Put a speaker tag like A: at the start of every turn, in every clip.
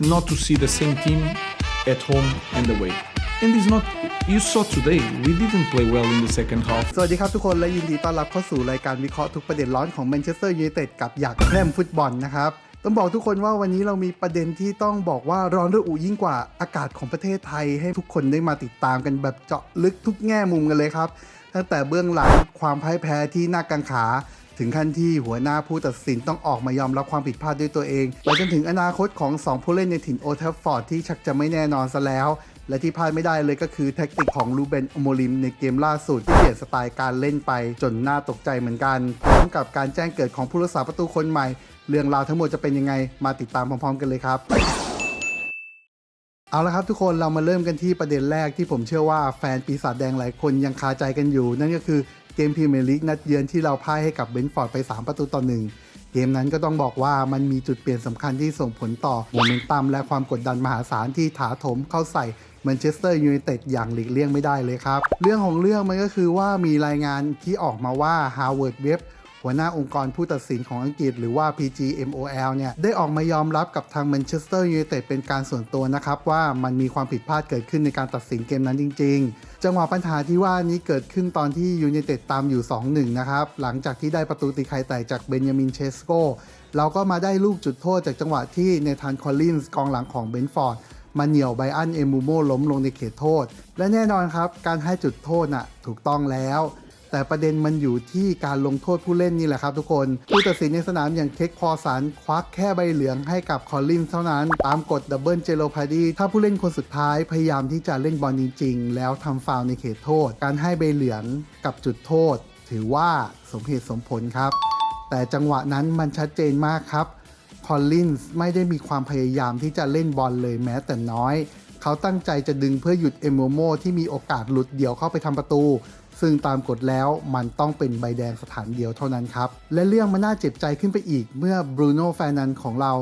A: not to see the same team at home and away. And it's not, you saw today, we didn't play well in the second half.
B: สวัสดีครับทุกคนและยินดีต้อนรับเข้าสู่รายการวิเคราะห์ทุกประเด็นร้อนของแมนเชสเตอร์ยูไนเต็ดกับอยากแพร่มฟุตบอลนะครับ ต้องบอกทุกคนว่าวันนี้เรามีประเด็นที่ต้องบอกว่าร้อนระอุยิ่งกว่าอากาศของประเทศไทย ให้ทุกคนได้มาติดตามกันแบบเจาะลึกทุกแง่มุมกันเลยครับ ตั้งแต่เบื้องหลังความพ่ายแพ้ที่น่ากังขา ถึงขั้นที่หัวหน้าผู้ตัดสินต้องออกมายอมรับความผิดพลาดด้วยตัวเองไปจนถึงอนาคตของ 2 ผู้เล่นในถิ่นโอเทฟฟอร์ดที่ชักจะไม่แน่นอนซะแล้วและที่พลาดไม่ได้เลยก็คือแท็กติกของลูเบนอโมลิมในเกมล่าสุดที่เปลี่ยนสไตล์การเล่นไปจนน่าตกใจเหมือนกัน พร้อมกับการแจ้งเกิดของผู้รักษาประตูคนใหม่ เรื่องราวทั้งหมดจะเป็นยังไง มาติดตามพร้อมๆ กันเลยครับ เอาละครับทุกคนเรามาเริ่มกันที่ประเด็นแรกที่ผมเชื่อว่าแฟนปีศาจแดงหลายคนยังคาใจกันอยู่ นั่นก็คือ เกมพรีเมียร์ลีกนัดเยือนที่เราพ่ายให้กับเบนฟอร์ดไป 3 ประตูต่อหนึ่งเกมนั้นก็ต้องบอกว่ามันมีจุดเปลี่ยนสำคัญที่ส่งผลต่อโมเมนตัมและความกดดันมหาศาลที่ถาโถมเข้าใส่แมนเชสเตอร์ยูไนเต็ดอย่างหลีกเลี่ยงไม่ได้เลยครับ เรื่องของเรื่องมันก็คือว่ามีรายงานที่ออกมาว่าฮาวเวิร์ดเว็บ หัวหน้าองค์กรผู้ตัดสินของอังกฤษหรือว่า PGMOL เนี่ยได้ออกมายอมรับกับทางแมนเชสเตอร์ยูไนเต็ดเป็นการส่วนตัวนะครับ ว่ามันมีความผิดพลาดเกิดขึ้นในการตัดสินเกมนั้นจริง ๆ จังหวะปัญหาที่ว่านี้เกิดขึ้นตอนที่ยูไนเต็ดตามอยู่ 2-1 นะครับ หลังจากที่ได้ประตูตีไข่แตกจากเบนยามินเชสโกเราก็มาได้ลูกจุดโทษจากจังหวะที่เนธานคอลลินส์กองหลังของเบนฟอร์ดมาเหนี่ยวไบอันเอมูโมล้มลงในเขตโทษ และแน่นอนครับ การให้จุดโทษน่ะถูกต้องแล้ว แต่ประเด็นมันอยู่ที่การลงโทษผู้เล่นนี่แหละครับทุกคน ผู้ตัดสินในสนามอย่างเค้กพอสันควักแค่ใบเหลืองให้กับคอลลินเท่านั้น ตามกฎดับเบิลเจโลพาดีถ้าผู้เล่นคนสุดท้ายพยายามที่จะเล่นบอลจริง ๆ แล้วทำฟาวล์ในเขตโทษ การให้ใบเหลืองกับจุดโทษ ถือว่าสมเหตุสมผลครับ แต่จังหวะนั้นมันชัดเจนมากครับคอลลินส์ไม่ได้มีความพยายามที่จะเล่นบอลเลยแม้แต่น้อย เขาตั้งใจจะดึงเพื่อหยุดเอมโมโมที่มีโอกาสหลุดเดี่ยวเข้าไปทำประตู ซึ่งตามกฎแล้วมันต้องเป็นใบแดงสถานเดียวเท่านั้นครับ และเรื่องมันน่าเจ็บใจขึ้นไปอีกเมื่อบรูโน่แฟนนันของเรา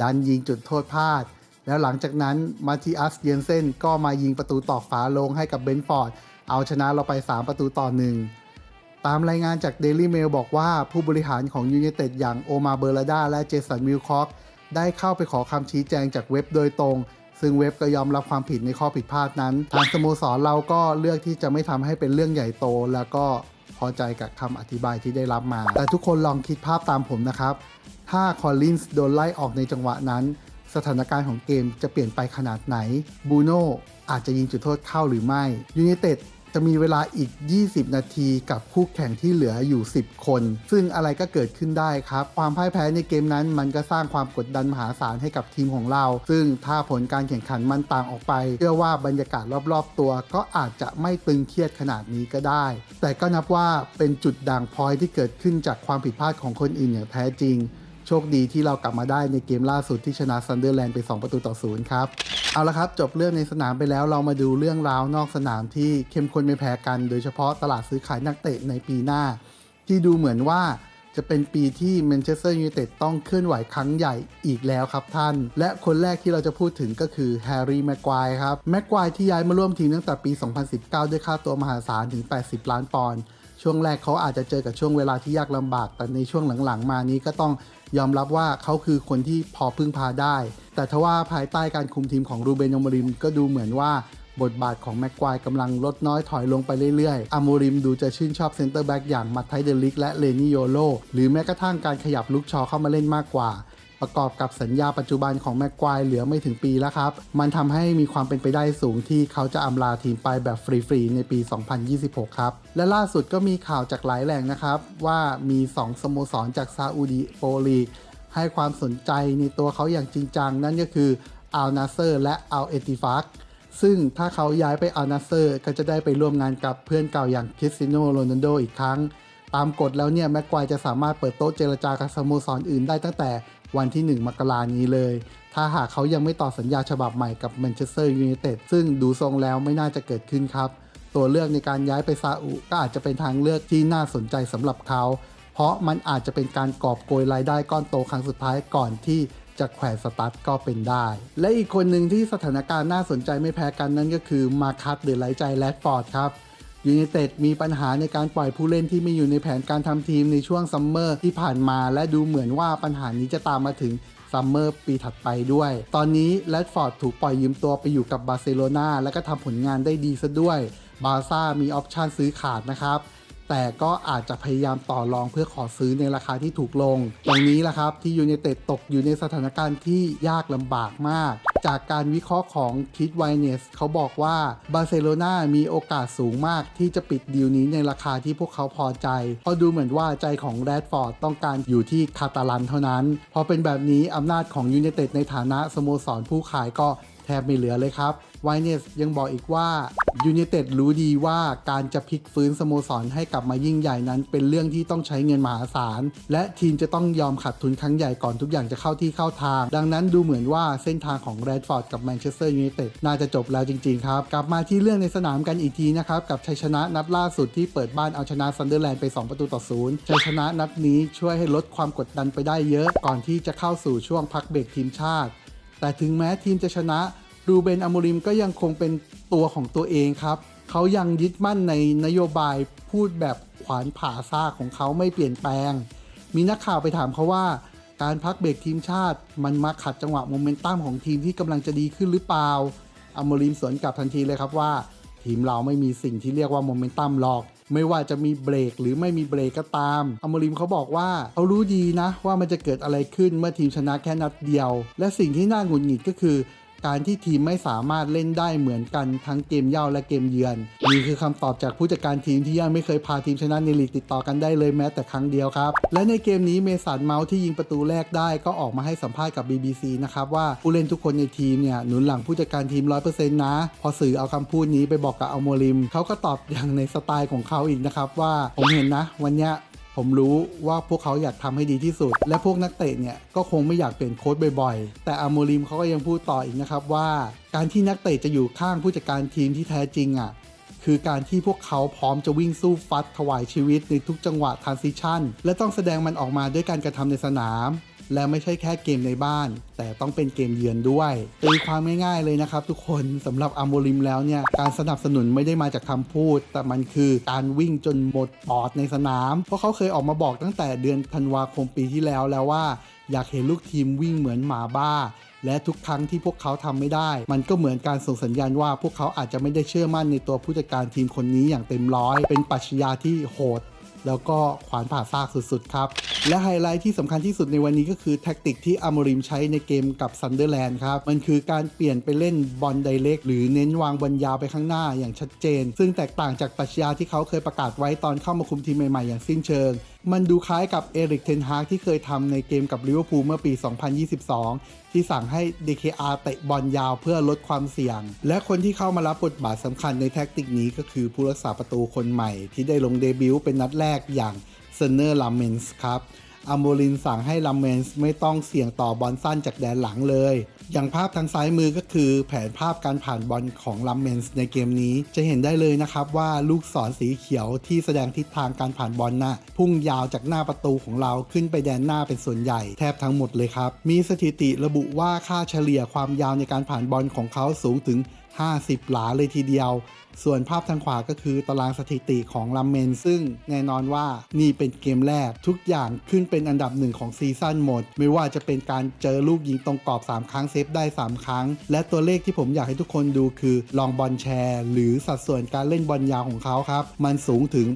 B: ดันยิงจุดโทษพลาด แล้วหลังจากนั้นมาติอัสเยนเซนก็มายิงประตูตอกฝาลงให้กับเบนฟอร์ด เอาชนะเราไป 3 ประตูต่อหนึ่งตามรายงานจาก Daily Mail บอกว่าผู้บริหารของยู i นเต็ดอย่างโอมาเบอร์ลาดาและเจสันมิลคอกได้เข้าไปขอคำชี้แจงจากเว็บโดยตรง ซึ่งเว็บก็ยอมรับความผิดในข้อผิดพลาดนั้น ทางสโมสรเราก็เลือกที่จะไม่ทำให้เป็นเรื่องใหญ่โต แล้วก็พอใจกับคำอธิบายที่ได้รับมา แต่ทุกคนลองคิดภาพตามผมนะครับ ถ้าคอลลินส์โดนไล่ออกในจังหวะนั้น สถานการณ์ของเกมจะเปลี่ยนไปขนาดไหนบูโน่อาจจะยิงจุดโทษเข้าหรือไม่ยูไนเต็ด จะมีเวลาอีก 20 นาทีกับคู่แข่งที่เหลืออยู่ 10 คน ซึ่งอะไรก็เกิดขึ้นได้ครับ ความพ่ายแพ้ในเกมนั้นมันก็สร้างความกดดันมหาศาลให้กับทีมของเรา ซึ่งถ้าผลการแข่งขันมันต่างออกไป เชื่อว่าบรรยากาศรอบๆตัว ก็อาจจะไม่ตึงเครียดขนาดนี้ก็ได้ แต่ก็นับว่าเป็นจุดด่างพอยที่เกิดขึ้นจากความผิดพลาดของคนอื่นอย่างแท้จริง โชคดีที่เรากลับมาได้ในเกมล่าสุดที่ชนะซันเดอร์แลนด์ไป 2 ประตูต่อศูนย์ครับ เอาละครับ จบเรื่องในสนามไปแล้วเรามาดูเรื่องราวนอกสนามที่เข้มข้นไม่แพ้กัน โดยเฉพาะตลาดซื้อขายนักเตะในปีหน้า ที่ดูเหมือนว่าจะเป็นปีที่แมนเชสเตอร์ยูไนเต็ดต้องเคลื่อนไหวครั้งใหญ่อีกแล้วครับท่าน และคนแรกที่เราจะพูดถึงก็คือแฮร์รี่แม็กควายครับ แม็กควายที่ย้ายมาร่วมทีมตั้งแต่ปี 2019 ด้วยค่าตัวมหาศาลถึง 80 ล้านปอนด์ ช่วงแรกเขาอาจจะเจอกับช่วงเวลาที่ยากลำบาก แต่ในช่วงหลังๆ มานี้ก็ต้องยอมรับว่าเขาคือคนที่พอพึ่งพาได้ แต่ทว่าภายใต้การคุมทีมของรูเบนอมริมก็ดูเหมือนว่าบทบาทของแม็กควายกำลังลดน้อยถอยลงไปเรื่อยๆ อามูริมดูจะชื่นชอบเซนเตอร์แบ็กอย่างมัตไทเดลิกและเลนิโยโล หรือแม้กระทั่งการขยับลุกชอเข้ามาเล่นมากกว่า ประกอบกับสัญญาปัจจุบันของแม็กควายเหลือไม่ถึงปีแล้วครับ มันทำให้มีความเป็นไปได้สูงที่เขาจะอำลาทีมไปแบบฟรีๆ ในปี 2026 ครับ และล่าสุดก็มีข่าวจากหลายแหล่งนะครับ ว่ามี 2 สโมสรจากซาอุดีโปรลีกให้ความสนใจในตัวเขาอย่างจริงจัง นั่นก็คืออัลนาเซอร์และอัลเอติฟักซึ่งถ้าเขาย้ายไปอัลนาเซอร์ก็จะได้ไปร่วมงานกับเพื่อนเก่าอย่างคริสติโนโรนัลโดอีกครั้ง ตามกฎแล้วเนี่ยแม็กควายจะสามารถเปิดโต๊ะเจรจากับสโมสรอื่นได้ตั้งแต่ วันที่ 1 มกรานี้เลย ถ้าหากเขายังไม่ต่อสัญญาฉบับใหม่กับแมนเชสเตอร์ยูไนเต็ดซึ่งดูทรงแล้วไม่น่าจะเกิดขึ้นครับ ตัวเลือกในการย้ายไปซาอุก็อาจจะเป็นทางเลือกที่น่าสนใจสำหรับเขา เพราะมันอาจจะเป็นการกอบโกยรายได้ก้อนโตครั้งสุดท้ายก่อนที่จะแขวนสตาร์ทก็เป็นได้ และอีกคนหนึ่งที่สถานการณ์น่าสนใจไม่แพ้กันนั่นก็คือมาคัตหรือไลใจแรดฟอร์ดครับ ยูไนเต็ดมีปัญหาในการปล่อยผู้เล่นที่ไม่อยู่ในแผนการทำทีมในช่วงซัมเมอร์ที่ผ่านมาและดูเหมือนว่าปัญหานี้จะตามมาถึงซัมเมอร์ปีถัดไปด้วย ตอนนี้แรดฟอร์ดถูกปล่อยยืมตัวไปอยู่กับบาร์เซโลนาและก็ทำผลงานได้ดีซะด้วย บาร์ซ่ามีออปชันซื้อขาดนะครับ แต่ก็อาจจะพยายามต่อรองเพื่อขอซื้อในราคาที่ถูกลงตรงนี้แหละครับที่ยู i นเต็ดตกอยู่ในสถานการณ์ที่ยากลำบากมาก จากการวิเคราะห์ของคิดไวเนสเขาบอกว่าบาร์เซโลนามีโอกาสสูงมากที่จะปิดดีลนี้ในราคาที่พวกเขาพอใจ เพราะดูเหมือนว่าใจของแรดฟอร์ดต้องการอยู่ที่คาตาลันเท่านั้น พอเป็นแบบนี้อำนาจของยู i นเต็ดในฐานะสโมสรผู้ขายก็ แทบไม่เหลือเลยครับไวเนสยังบอกอีกว่ายู i นเต็ดรู้ดีว่าการจะพลิกฟื้นสโมสรให้กลับมายิ่งใหญ่นั้น เป็นเรื่องที่ต้องใช้เงินมหาศาล และทีมจะต้องยอมขาดทุนครั้งใหญ่ก่อนทุกอย่างจะเข้าที่เข้าทาง ดังนั้นดูเหมือนว่าเส้นทางของแรดฟอร์ดกับแมนเชสเตอร์ยูไนเต็ดน่าจะจบแล้วจริง ๆ ครับ กลับมาที่เรื่องในสนามกันอีกทีนะครับ กับชัยชนะนัดล่าสุดที่เปิดบ้านเอาชนะซันเดอร์แลนด์ไป 2 ประตูต่อศูนย์ชัยชนะนัดนี้ช่วยให้ลดความกดดันไปได้เยอะ ก่อนที่จะเข้าสู่ช่วงพักเบรกทีมชาติ แต่ถึงแม้ทีมจะชนะรูเบนอโมริมก็ยังคงเป็นตัวของตัวเองครับ เขายังยึดมั่นในนโยบายพูดแบบขวานผ่าซากของเขาไม่เปลี่ยนแปลง มีนักข่าวไปถามเขาว่า การพักเบรกทีมชาติมันมาขัดจังหวะโมเมนตัมของทีมที่กำลังจะดีขึ้นหรือเปล่าอโมริมสวนกลับทันทีเลยครับว่า ทีมเราไม่มีสิ่งที่เรียกว่าโมเมนตัมหรอก ไม่ว่าจะมีเบรกหรือไม่มีเบรกก็ตามอมริมเขาบอกว่าเขารู้ดีนะว่ามันจะเกิดอะไรขึ้นเมื่อทีมชนะแค่นัดเดียว และสิ่งที่น่าหงุดหงิดก็คือ การที่ทีมไม่สามารถเล่นได้เหมือนกันทั้งเกมเย่าและเกมเยือน นี่คือคำตอบจากผู้จัดการทีมที่ยังไม่เคยพาทีมชนะในลีกติดต่อกันได้เลยแม้แต่ครั้งเดียวครับ และในเกมนี้เมสันเมาส์ที่ยิงประตูแรกได้ก็ออกมาให้สัมภาษณ์กับ BBC นะครับว่าผู้เล่นทุกคนในทีมเนี่ยหนุนหลังผู้จัดการทีม 100%นะ พอสื่อเอาคำพูดนี้ไปบอกกับอัลโมริมเขาก็ตอบอย่างในสไตล์ของเขาอีกนะครับว่าผมเห็นนะ วันเนี้ย ผมรู้ว่าพวกเขาอยากทำให้ดีที่สุด และพวกนักเตะเนี่ยก็คงไม่อยากเปลี่ยนโค้ชบ่อยๆ แต่อาโมริมเขาก็ยังพูดต่ออีกนะครับว่า การที่นักเตะจะอยู่ข้างผู้จัดการทีมที่แท้จริงอะคือการที่พวกเขาพร้อมจะวิ่งสู้ฟัดถวายชีวิตในทุกจังหวะทรานซิชันและต้องแสดงมันออกมาด้วยการกระทำในสนาม และไม่ใช่แค่เกมในบ้าน แต่ต้องเป็นเกมเยือนด้วยตีความง่ายๆเลยนะครับทุกคนสำหรับอาโมริมแล้วเนี่ย การสนับสนุนไม่ได้มาจากคำพูด แต่มันคือการวิ่งจนหมดปอดในสนาม เพราะเขาเคยออกมาบอกตั้งแต่เดือนธันวาคมปีที่แล้วแล้วว่า อยากเห็นลูกทีมวิ่งเหมือนหมาบ้าและทุกครั้งที่พวกเขาทำไม่ได้ มันก็เหมือนการส่งสัญญาณว่าพวกเขาอาจจะไม่ได้เชื่อมั่นในตัวผู้จัดการทีมคนนี้อย่างเต็มร้อย เป็นปัชญาที่โหด แล้วก็ขวานผ่าซากสุดๆ ครับ และไฮไลท์ที่สำคัญที่สุดในวันนี้ก็คือแท็กติกที่อามริมใช้ในเกมกับซันเดอร์แลนด์ครับ มันคือการเปลี่ยนไปเล่นบอลไดเรกหรือเน้นวางบอลยาวไปข้างหน้าอย่างชัดเจน ซึ่งแตกต่างจากปรัชญาที่เขาเคยประกาศไว้ตอนเข้ามาคุมทีมใหม่ๆอย่างสิ้นเชิง มันดูคล้ายกับเอริกเทนฮากที่เคยทำในเกมกับลิเวอร์พูลเมื่อปี 2022 ที่สั่งให้ DKR เตะบอลยาวเพื่อลดความเสี่ยง และคนที่เข้ามารับบทบาทสำคัญในแท็กติกนี้ก็คือผู้รักษาประตูคนใหม่ที่ได้ลงเดบิวต์เป็นนัดแรกอย่างเซนเนอร์ลาเมนส์ครับ อาโมลินสั่งให้ลัมเมนส์ไม่ต้องเสี่ยงต่อบอลสั้นจากแดนหลังเลย อย่างภาพทางซ้ายมือก็คือแผนภาพการผ่านบอลของลัมเมนส์ในเกมนี้ จะเห็นได้เลยนะครับว่าลูกศรสีเขียวที่แสดงทิศทางการผ่านบอลน่ะพุ่งยาวจากหน้าประตูของเราขึ้นไปแดนหน้าเป็นส่วนใหญ่แทบทั้งหมดเลยครับ มีสถิติระบุว่าค่าเฉลี่ยความยาวในการผ่านบอลของเขาสูงถึง 50 หลาเลยทีเดียว ส่วนภาพทางขวาก็คือตารางสถิติของลัมเมน ซึ่งแน่นอนว่านี่เป็นเกมแรกทุกอย่างขึ้นเป็นอันดับหนึ่งของซีซั่นหมด ไม่ว่าจะเป็นการเจอลูกยิงตรงกรอบ 3 ครั้งเซฟได้ 3 ครั้ง และตัวเลขที่ผมอยากให้ทุกคนดูคือลองบอลแชร์ หรือสัดส่วนการเล่นบอลยาวของเขาครับ มันสูงถึง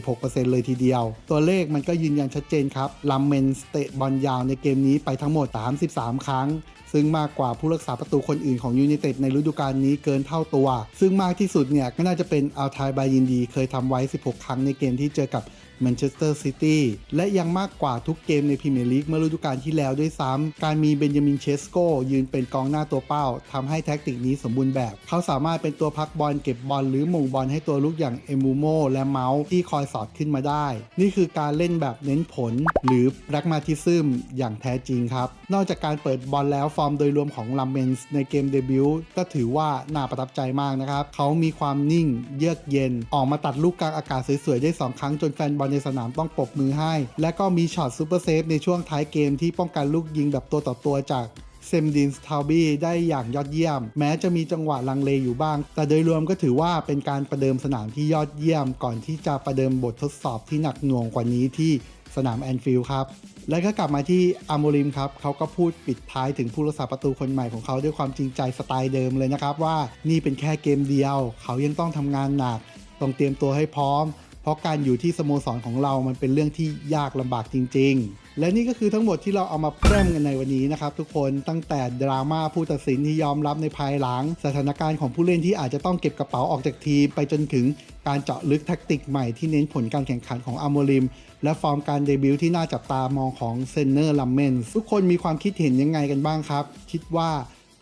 B: 86%เลยทีเดียว ตัวเลขมันก็ยืนยันชัดเจนครับลัมเมนเตะบอลยาวในเกมนี้ไปทั้งหมด 33 ครั้งซึ่งมากกว่าผู้รักษาประตูคนอื่นของยู i นเต็ดในฤดูกาลนี้เกินเท่าตัว ซึ่งมากที่สุดเนี่ยก็น่าจะเป็นอัลทายบายินดี เคยทำไว้ 16 ครั้งในเกมที่เจอกับ แมนเชสเตอร์ซิตี้และยังมากกว่าทุกเกมในพรีเมียร์ลีกเมื่อฤดูกาลที่แล้วด้วยซ้ำการมีเบนจามินเชสโกยืนเป็นกองหน้าตัวเป้าทำให้แท็กติกนี้สมบูรณ์แบบ เขาสามารถเป็นตัวพักบอลเก็บบอลหรือหม่งบอลให้ตัวลูกอย่างเอมูโมและเมาส์ที่คอยสอดขึ้นมาได้ นี่คือการเล่นแบบเน้นผล หรือแ r กมาทิซึมอย่างแท้จริงครับ นอกจากการเปิดบอลแล้วฟอร์มโดยรวมของลัมเมนส์ในเกมเดบิวต์ก็ถือว่าน่าประทับใจมากนะครับเขามีความนิ่งเยือกเย็น ออกมาตัดลูกกลางอากาศสวยๆได้ 2 ครั้งจนแฟนบอลในสนามต้องปรบมือให้ และก็มีช็อตซูเปอร์เซฟในช่วงท้ายเกมที่ป้องกันลูกยิงแบบตัวต่อตัวจากเซมดินสทาวบี้ได้อย่างยอดเยี่ยม แม้จะมีจังหวะลังเลอยู่บ้าง แต่โดยรวมก็ถือว่าเป็นการประเดิมสนามที่ยอดเยี่ยม ก่อนที่จะประเดิมบททดสอบที่หนักหน่วงกว่านี้ที่สนามแอนฟิลด์ครับ แล้วก็กลับมาที่อาร์โมริมครับ เขาก็พูดปิดท้ายถึงผู้รักษาประตูคนใหม่ของเขาด้วยความจริงใจสไตล์เดิมเลยนะครับว่านี่เป็นแค่เกมเดียว เขายังต้องทำงานหนัก ต้องเตรียมตัวให้พร้อม เพราะการอยู่ที่สโมสรของเรามันเป็นเรื่องที่ยากลำบากจริง ๆ และนี่ก็คือทั้งหมดที่เราเอามาแพร่มกันในวันนี้นะครับทุกคนตั้งแต่ดราม่าผู้ตัดสินที่ยอมรับในภายหลัง สถานการณ์ของผู้เล่นที่อาจจะต้องเก็บกระเป๋าออกจากทีม ไปจนถึงการเจาะลึกแท็กติกใหม่ที่เน้นผลการแข่งขันของอาร์โมริม และฟอร์มการเดบิวต์ที่น่าจับตามองของเซนเนอร์ลัมเมนทุกคนมีความคิดเห็นยังไงกันบ้างครับ คิดว่า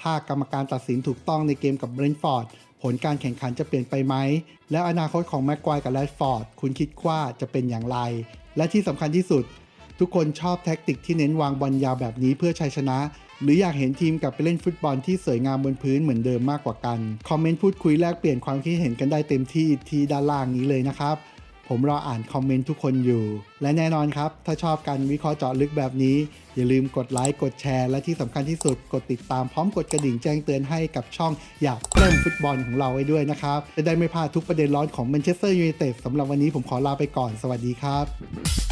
B: ถ้ากรรมการตัดสินถูกต้องในเกมกับเบรนฟอร์ด ผลการแข่งขันจะเปลี่ยนไปไหม แล้วอนาคตของแม็กควายกับแรดฟอร์ดคุณคิดว่าจะเป็นอย่างไร และที่สำคัญที่สุด ทุกคนชอบแท็กติกที่เน้นวางบอลยาวแบบนี้เพื่อชัยชนะ หรืออยากเห็นทีมกลับไปเล่นฟุตบอลที่สวยงามบนพื้นเหมือนเดิมมากกว่ากัน คอมเมนต์พูดคุยแลกเปลี่ยนความคิดเห็นกันได้เต็มที่ที่ด้านล่างนี้เลยนะครับ ผมรออ่านคอมเมนต์ทุกคนอยู่ และแน่นอนครับ ถ้าชอบการวิเคราะห์เจาะลึกแบบนี้ อย่าลืมกดไลค์ กดแชร์ และที่สำคัญที่สุดกดติดตามพร้อมกดกระดิ่งแจ้งเตือนให้กับช่องอยากเล่มฟุตบอลของเราไว้ด้วยนะครับ จะได้ไม่พลาดทุกประเด็นร้อนของแมนเชสเตอร์ยูไนเต็ดสำหรับวันนี้ผมขอลาไปก่อน สวัสดีครับ